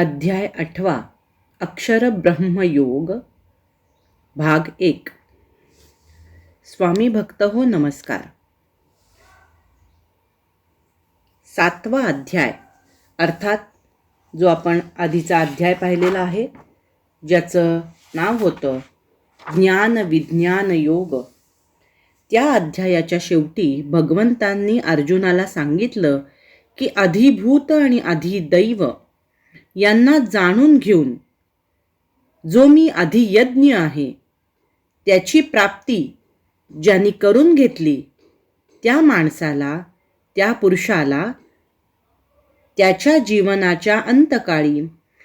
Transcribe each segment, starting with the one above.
अध्याय आठवा अक्षर ब्रह्मयोग भाग एक. स्वामी भक्त हो नमस्कार. सातवा अध्याय अर्थात जो आपण आधीचा अध्याय पाहिलेला आहे ज्याचं नाव होतं ज्ञान विज्ञान योग. त्या अध्यायाच्या शेवटी भगवंतांनी अर्जुनाला सांगितलं की अधिभूत आणि अधिदैव यांना जाणून घेऊन जो मी आधी यज्ञ आहे त्याची प्राप्ती ज्यांनी करून घेतली त्या माणसाला त्या पुरुषाला त्याच्या जीवनाच्या अंतकाळी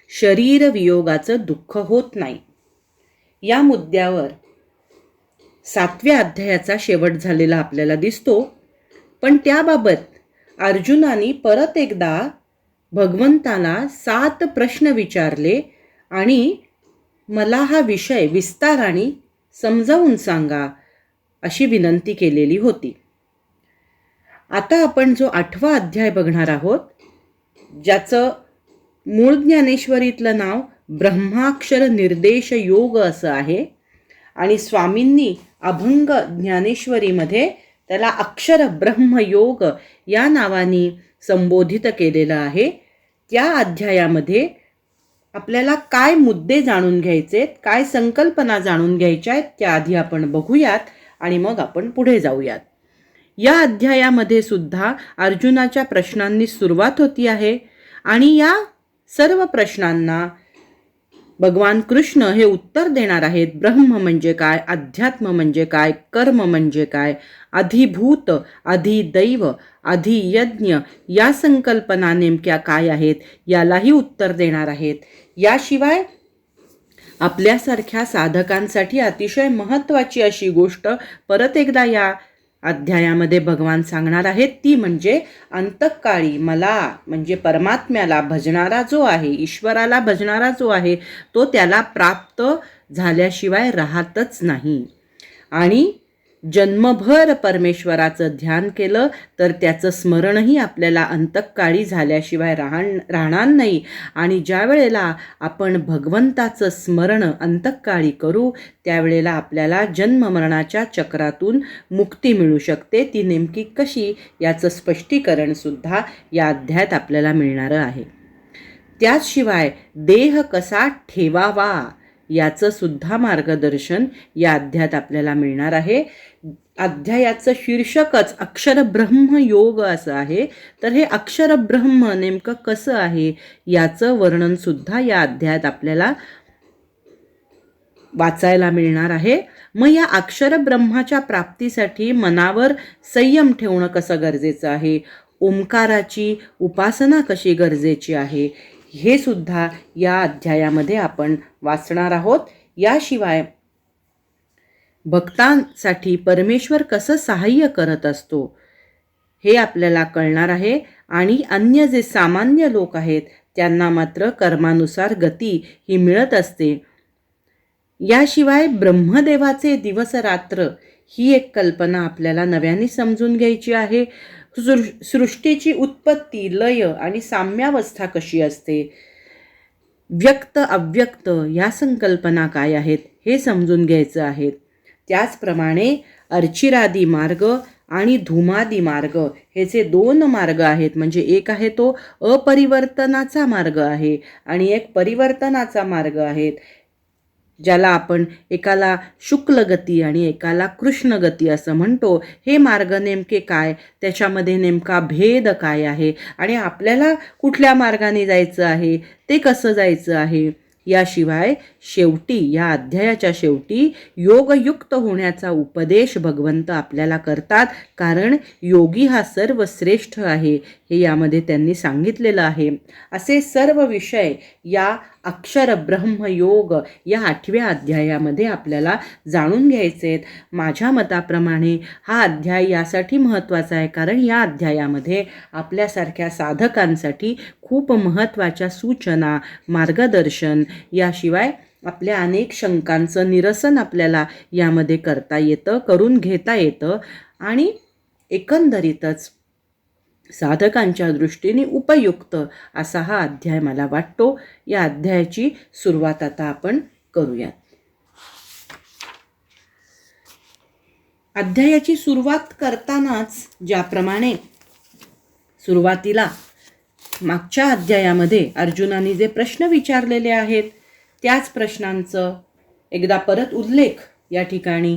शरीर वियोगाचं दुःख होत नाही. या मुद्द्यावर सातव्या अध्यायाचा शेवट झालेला आपल्याला दिसतो पण त्याबाबत अर्जुनाने परत एकदा भगवंताला सात प्रश्न विचारले आणि मला हा विषय विस्ताराने समजावून सांगा अशी विनंती केलेली होती. आता आपण जो आठवा अध्याय बघणार आहोत ज्याचं मूळ ज्ञानेश्वरीतलं नाव ब्रह्माक्षर निर्देश योग असं आहे आणि स्वामींनी अभंग ज्ञानेश्वरीमध्ये त्याला अक्षर ब्रह्मयोग या नावाने संबोधित केलेलं आहे त्या अध्यायामध्ये आपल्याला काय मुद्दे जाणून घ्यायचे काय संकल्पना जाणून घ्यायच्या आहेत त्या आधी आपण बघूयात आणि मग आपण पुढे जाऊयात. या अध्यायामध्ये सुद्धा अर्जुनाच्या प्रश्नांनी सुरुवात होती आहे आणि या सर्व प्रश्नांना भगवान कृष्ण हे उत्तर देणार आहेत. ब्रह्म म्हणजे काय? अध्यात्म म्हणजे काय? कर्म म्हणजे काय? अधिभूत अधिदैव अधियज्ञ या संकल्पना नेमक्या काय आहेत? यालाही उत्तर देणार आहेत. याशिवाय आपल्यासारख्या साधकांसाठी अतिशय महत्त्वाची अशी गोष्ट परत एकदा या अध्यायामध्ये भगवान सांगणार आहेत ती म्हणजे अंतकाळी मला म्हणजे परमात्म्याला भजणारा जो आहे ईश्वराला भजणारा जो आहे तो त्याला प्राप्त झाल्याशिवाय राहतच नाही. आणि जन्मभर परमेश्वराचं ध्यान केलं तर त्याचं स्मरणही आपल्याला अंतकाळी झाल्याशिवाय राहण राहणार नाही. आणि ज्या वेळेला आपण भगवंताचं स्मरण अंतकाळी करू त्यावेळेला आपल्याला जन्ममरणाच्या चक्रातून मुक्ती मिळू शकते. ती नेमकी कशी? याचं स्पष्टीकरणसुद्धा या अध्यायात आपल्याला मिळणारं आहे. त्याचशिवाय देह कसा ठेवावा? याचं सुद्धा मार्गदर्शन या अध्यायात आपल्याला मिळणार आहे. अध्यायाचं शीर्षकच अक्षरब्रह्म योग असं आहे. तर हे अक्षरब्रह्म नेमकं कसं आहे याचं वर्णन सुद्धा या अध्यायात आपल्याला वाचायला मिळणार आहे. मग या अक्षरब्रह्माच्या प्राप्तीसाठी मनावर संयम ठेवणं कसं गरजेचं आहे? ओंकाराची उपासना कशी गरजेची आहे? हे सुद्धा या अध्यायामध्ये आपण वाचणार आहोत. याशिवाय भक्तांसाठी परमेश्वर कसं सहाय्य करत असतो हे आपल्याला कळणार आहे. आणि अन्य जे सामान्य लोक आहेत त्यांना मात्र कर्मानुसार गती ही मिळत असते. याशिवाय ब्रह्मदेवाचे दिवस रात्र ही एक कल्पना आपल्याला नव्याने समजून घ्यायची आहे. सृ सृष्टीची उत्पत्ती लय आणि साम्यावस्था कशी असते? व्यक्त अव्यक्त या संकल्पना काय आहेत हे समजून घ्यायचं आहे. त्याचप्रमाणे अर्चिरादी मार्ग आणि धुमादी मार्ग ह्याचे दोन मार्ग आहेत. म्हणजे एक आहे तो अपरिवर्तनाचा मार्ग आहे आणि एक परिवर्तनाचा मार्ग आहेत. ज्याला आपण एकाला शुक्ल गती आणि एकाला कृष्ण गती असं म्हणतो हे मार्ग नेमके काय? त्याच्यामध्ये नेमका भेद काय आहे? आणि आपल्याला कुठल्या मार्गाने जायचं आहे? ते कसं जायचं आहे? याशिवाय शेवटी या अध्यायाच्या शेवटी योगयुक्त होण्याचा उपदेश भगवंत आपल्याला करतात कारण योगी हा सर्वश्रेष्ठ आहे हे यामध्ये त्यांनी सांगितलेलं आहे. असे सर्व विषय या अक्षर ब्रह्मयोग या आठव्या अध्यायामध्ये आपल्याला जाणून घ्यायचे आहेत. माझ्या मताप्रमाणे हा अध्याय यासाठी महत्त्वाचा आहे कारण या अध्यायामध्ये आपल्यासारख्या साधकांसाठी खूप महत्त्वाच्या सूचना मार्गदर्शन याशिवाय आपल्या अनेक शंकांचं निरसन आपल्याला यामध्ये करता येतं करून घेता येतं आणि एकंदरीतच साधकांच्या दृष्टीने उपयुक्त असा हा अध्याय मला वाटतो. या अध्यायाची सुरुवात आता आपण करूयात अध्यायाची सुरुवात करतानाच ज्याप्रमाणे सुरुवातीला मागच्या अध्यायामध्ये अर्जुनाने जे प्रश्न विचारलेले आहेत त्याच प्रश्नांचं एकदा परत उल्लेख या ठिकाणी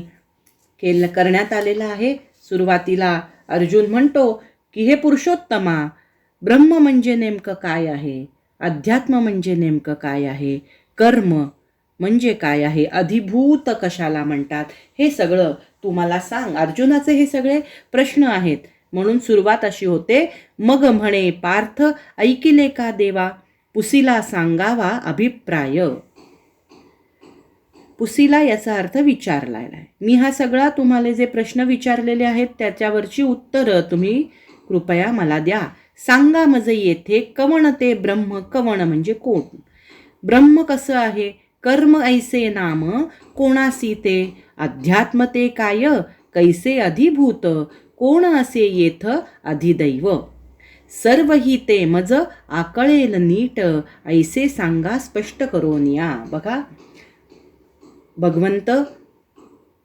केल करण्यात आलेला आहे. सुरुवातीला अर्जुन म्हणतो की हे पुरुषोत्तमा ब्रह्म म्हणजे नेमकं काय आहे? अध्यात्म म्हणजे नेमकं काय आहे? कर्म म्हणजे काय आहे? अधिभूत कशाला म्हणतात? हे सगळं तुम्हाला सांग. अर्जुनाचे हे सगळे प्रश्न आहेत. म्हणून सुरुवात अशी होते मग म्हणे पार्थ ऐकिले का देवा? पुसीला सांगावा अभिप्राय. पुसीला याचा अर्थ विचारलेला आहे मी हा सगळा तुम्हाला जे प्रश्न विचारलेले आहेत त्याच्यावरची उत्तरं तुम्ही कृपया मला द्या. सांगा मज येथे कवण ते ब्रह्म कवण म्हणजे कोण? ब्रह्म कसं आहे? कर्म ऐसे नाम कोणासी ते? अध्यात्म ते काय? कैसे अधिभूत? कोण असे येथ? अधिदैव. सर्व ही ते मज आकळेल नीट. ऐसे सांगा स्पष्ट करून या. बघा. भगवंत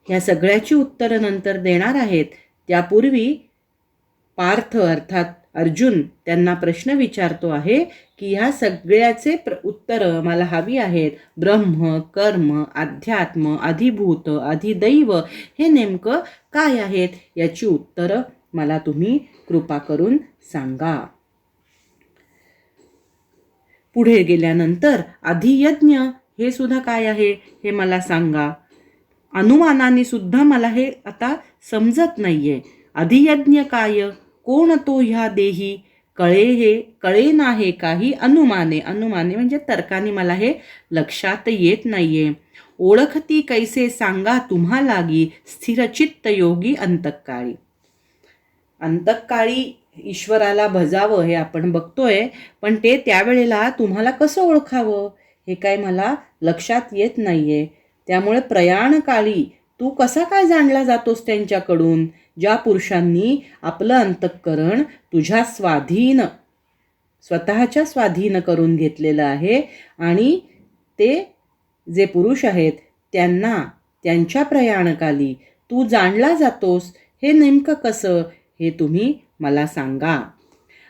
ह्या सगळ्याची उत्तरं नंतर देणार आहेत. त्यापूर्वी पार्थ अर्थात अर्जुन त्यांना प्रश्न विचारतो आहे की ह्या सगळ्याचे प्र उत्तरं मला हवी आहेत. ब्रह्म कर्म अध्यात्म अधिभूत अधिदैव हे नेमकं काय आहेत याची उत्तरं मला तुम्ही कृपा करून सांगा. पुढे गेल्यानंतर अधियज्ञ हे सुद्धा काय आहे हे मला सांगा. अनुमानाने सुद्धा मला हे आता समजत नाही आहे अधियज्ञ काय? कोण तो ह्या देही? कळे हे कळे नाही काही अनुमाने. अनुमाने म्हणजे तर्काने मला हे लक्षात येत नाहीये. ओळखती कैसे सांगा तुम्हा लागी स्थिरचित्त योगी अंतकाळी. अंतकाळी ईश्वराला भजावं हे आपण बघतोय पण ते त्यावेळेला तुम्हाला कसं ओळखावं हे काय मला लक्षात येत नाहीये. त्यामुळे प्रयाणकाळी तू कसा काय जाणला जातोस त्यांच्याकडून? ज्या पुरुषांनी आपलं अंतःकरण तुझ्या स्वाधीन स्वतःच्या स्वाधीन करून घेतलेलं आहे आणि ते जे पुरुष आहेत त्यांना त्यांच्या प्रयाणकाली तू जाणला जातोस हे नेमकं कसं हे तुम्ही मला सांगा.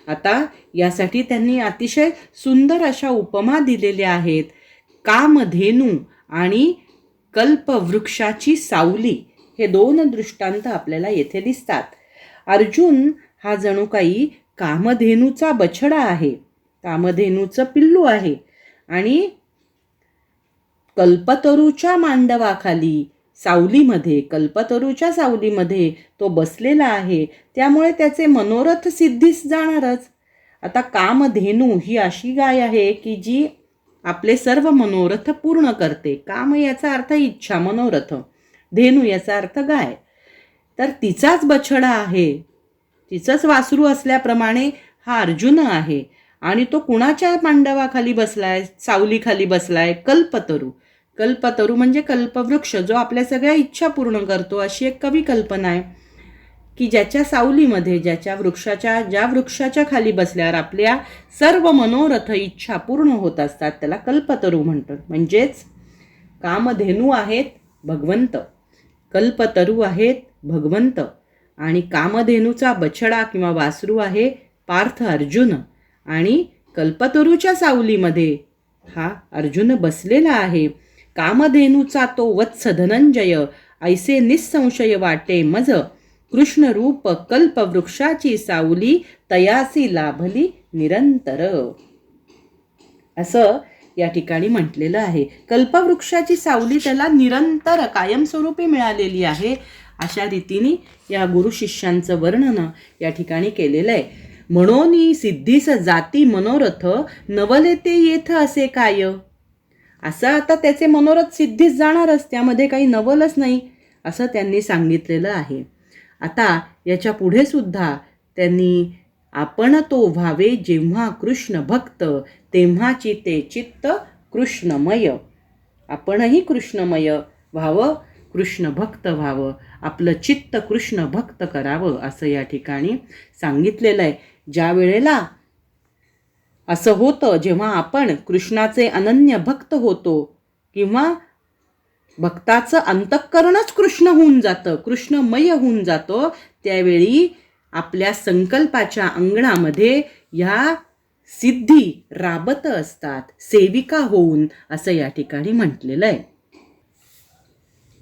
आता यासाठी त्यांनी अतिशय सुंदर अशा उपमा दिलेल्या आहेत. कामधेनू आणि कल्पवृक्षाची सावली. हे दोन दृष्टांत आपल्याला येथे दिसतात. अर्जुन हा जणू काही कामधेनूचा बछडा आहे. कामधेनूचं पिल्लू आहे. आणि कल्पतरूच्या मांडवाखाली सावलीमध्ये कल्पतरूच्या सावलीमध्ये तो बसलेला आहे. त्यामुळे त्याचे मनोरथ सिद्धीस जाणारच. आता कामधेनू ही अशी गाय आहे की जी आपले सर्व मनोरथ पूर्ण करते. काम याचा अर्थ इच्छा मनोरथ. धेनू याचा अर्थ गाय. तर तिचाच बछडा आहे. तिचंच वासरू असल्याप्रमाणे हा अर्जुन आहे. आणि तो कुणाच्या मांडवाखाली बसलाय? सावलीखाली बसलाय? कल्पतरू. कल्पतरू म्हणजे कल्पवृक्ष जो आपल्या सगळ्या इच्छा पूर्ण करतो. अशी एक कवी कल्पना आहे की ज्याच्या सावलीमध्ये ज्याच्या वृक्षाच्या ज्या वृक्षाच्या खाली बसल्यावर आपल्या सर्व मनोरथ इच्छा पूर्ण होत असतात त्याला कल्पतरू म्हणतात. म्हणजेच कामधेनू आहेत भगवंत. कल्पतरू आहेत भगवंत. आणि कामधेनूचा बछडा किंवा वासरू आहे पार्थ अर्जुन. आणि कल्पतरूच्या सावलीमध्ये हा अर्जुन बसलेला आहे. कामधेनूचा तो वत्स धनंजय ऐसे निसंशय वाटे मज. कृष्णरूप कल्पवृक्षाची सावली तयासी लाभली निरंतर. असं या ठिकाणी म्हटलेलं आहे. कल्पवृक्षाची सावली त्याला निरंतर कायमस्वरूपी मिळालेली आहे अशा रीतीने या गुरु शिष्यांचं वर्णन या ठिकाणी केलेलं आहे. म्हणून सिद्धीस जाती मनोरथ नवलेते येथ असे काय? असं आता त्याचे मनोरथ सिद्धीस जाणारच त्यामध्ये काही नवलच नाही असं त्यांनी सांगितलेलं आहे. आता याच्यापुढे सुद्धा त्यांनी आपण तो व्हावे जेव्हा कृष्ण भक्त तेव्हाची ते चित्त कृष्णमय. आपणही कृष्णमय व्हावं कृष्ण भक्त व्हावं आपलं चित्त कृष्ण भक्त करावं असं या ठिकाणी सांगितलेलं आहे. ज्या वेळेला असं होतं जेव्हा आपण कृष्णाचे अनन्य भक्त होतो किंवा भक्ताचं अंतःकरणच कृष्ण होऊन जातं कृष्णमय होऊन जातं त्यावेळी आपल्या संकल्पाच्या अंगणामध्ये ह्या सिद्धी राबत असतात सेविका होऊन असं या ठिकाणी म्हटलेलं आहे.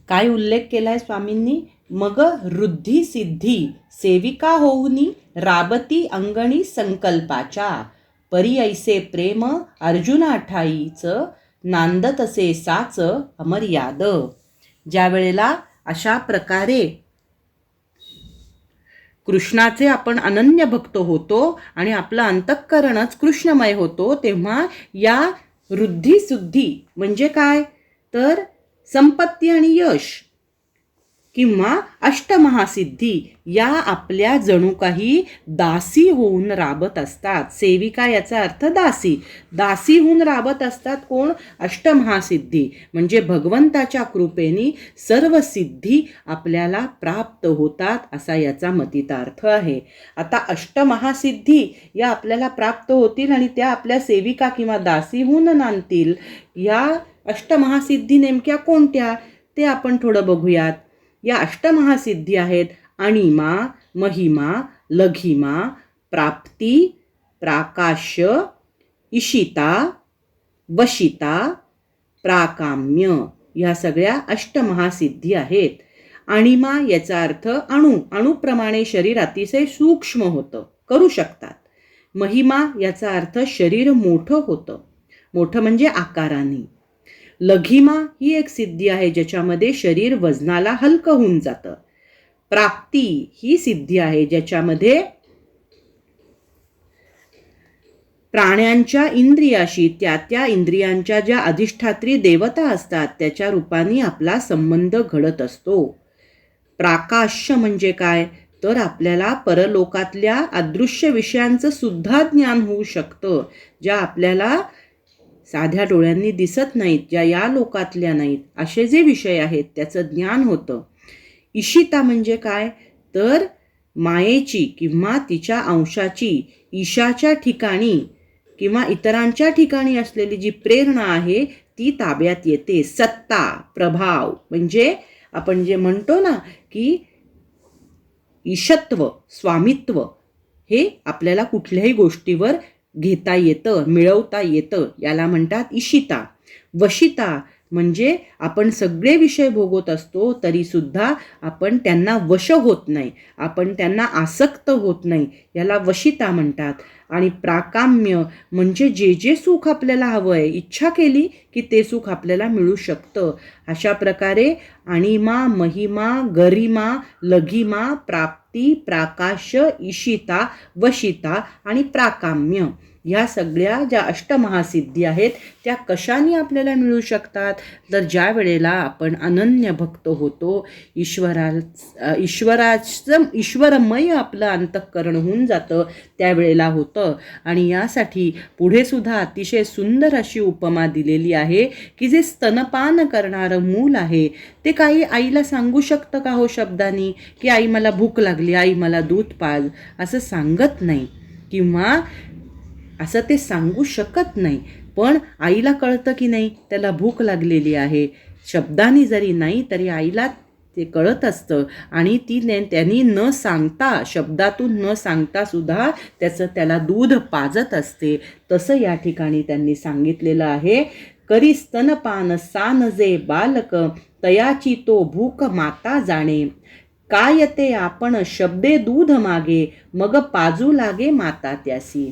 काय उल्लेख केला आहे स्वामींनी? मग रुद्धी सिद्धी सेविका होऊनी राबती अंगणी संकल्पाच्या. परी ऐसे प्रेम अर्जुना ठाईच नांदतसे साच अमर्याद. ज्या वेळेला अशा प्रकारे कृष्णाचे आपण अनन्य भक्त होतो आणि आपलं अंतःकरणच कृष्णमय होतो तेव्हा या वृद्धी सुद्धी म्हणजे काय? तर संपत्ती आणि यश. किंवा अष्टमहासिद्धी या आपल्या जणू काही दासी होऊन राबत असतात. सेविका याचा अर्थ दासी. दासी होऊन राबत असतात कोण? अष्टमहासिद्धी. म्हणजे भगवंताच्या कृपेने सर्व सिद्धी आपल्याला प्राप्त होतात असा याचा मतितार्थ आहे. आता अष्टमहासिद्धी या आपल्याला प्राप्त होतील आणि त्या आपल्या सेविका किंवा दासी होऊन नांदतील. या अष्टमहासिद्धी नेमक्या कोणत्या? ते आपण थोडं बघूयात. या अष्टमहासिद्धी आहेत. अणिमा महिमा लघिमा प्राप्ती प्राकाश्य इशिता वशिता प्राकाम्य ह्या सगळ्या अष्टमहासिद्धी आहेत. अणिमा याचा अर्थ अणु. अणुप्रमाणे शरीर अतिशय सूक्ष्म होतं. करू शकतात. महिमा याचा अर्थ शरीर मोठं होतं. मोठं म्हणजे आकाराने. लघिमा ही एक सिद्धी आहे ज्याच्यामध्ये शरीर वजनाला हलकं होऊन जातं. प्राप्ती ही सिद्धी आहे ज्याच्यामध्ये प्राण्यांच्या इंद्रियाशी त्या त्या इंद्रियांच्या ज्या अधिष्ठात्री देवता असतात त्याच्या रूपाने आपला संबंध घडत असतो. प्राकाश्य म्हणजे काय? तर आपल्याला परलोकातल्या अदृश्य विषयांचं सुद्धा ज्ञान होऊ शकतं ज्या आपल्याला साध्या डोळ्यांनी दिसत नाहीत ज्या या लोकातल्या नाहीत असे जे विषय आहेत त्याचं ज्ञान होतं. इशिता म्हणजे काय? तर मायेची किंवा तिच्या अंशाची ईशाच्या ठिकाणी किंवा इतरांच्या ठिकाणी असलेली जी प्रेरणा आहे ती ताब्यात येते. सत्ता प्रभाव. म्हणजे आपण जे म्हणतो ना की ईशत्व स्वामित्व हे आपल्याला कुठल्याही गोष्टीवर घेता येतं मिळवता येतं याला म्हणतात इशिता. वशिता म्हणजे आपण सगळे विषय भोगत असतो तरीसुद्धा आपण त्यांना वश होत नाही. आपण त्यांना आसक्त होत नाही. याला वशिता म्हणतात. आणि प्राकाम्य म्हणजे जे जे सुख आपल्याला हवं आहे इच्छा केली की ते सुख आपल्याला मिळू शकतं. अशा प्रकारे अणिमा महिमा गरिमा लघिमा प्राप्ती प्राकाश इशिता वशिता आणि प्राकाम्य. ह्या सगळ्या ज्या अष्टमहासिद्धी आहेत त्या कशाने आपल्याला मिळू शकतात? तर ज्या वेळेला आपण अनन्य भक्त होतो ईश्वरा ईश्वराचं ईश्वरमय आपलं अंतःकरण होऊन जातं त्यावेळेला होतं. आणि यासाठी पुढे सुद्धा अतिशय सुंदर अशी उपमा दिलेली आहे की जे स्तनपान करणारं मूल आहे ते काही आईला सांगू शकतं का हो शब्दानी? की आई मला भूक लागली आई मला दूध पाज. असं सांगत नाही. किंवा असं ते सांगू शकत नाही. पण आईला कळतं की नाही त्याला भूक लागलेली आहे. शब्दानी जरी नाही तरी आईला ते कळत असतं. आणि ती ने त्यांनी न सांगता शब्दातून न सांगता सुद्धा त्याचं त्याला दूध पाजत असते. तसं या ठिकाणी त्यांनी सांगितलेलं आहे. करी स्तनपान सान जे बालक तयाची तो भूक माता जाणे. काय ते आपण शब्दे दूध मागे मग पाजू लागे माता त्यासी.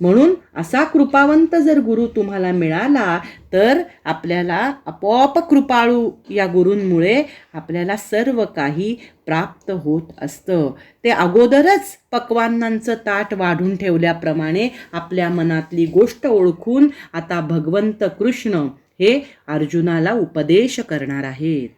म्हणून असा कृपावंत जर गुरु तुम्हाला मिळाला तर आपल्याला आपोआप कृपाळू या गुरूंमुळे आपल्याला सर्व काही प्राप्त होत असतं. ते अगोदरच पक्वान्नांचं ताट वाढून ठेवल्याप्रमाणे आपल्या मनातली गोष्ट ओळखून आता भगवंत कृष्ण हे अर्जुनाला उपदेश करणार आहेत.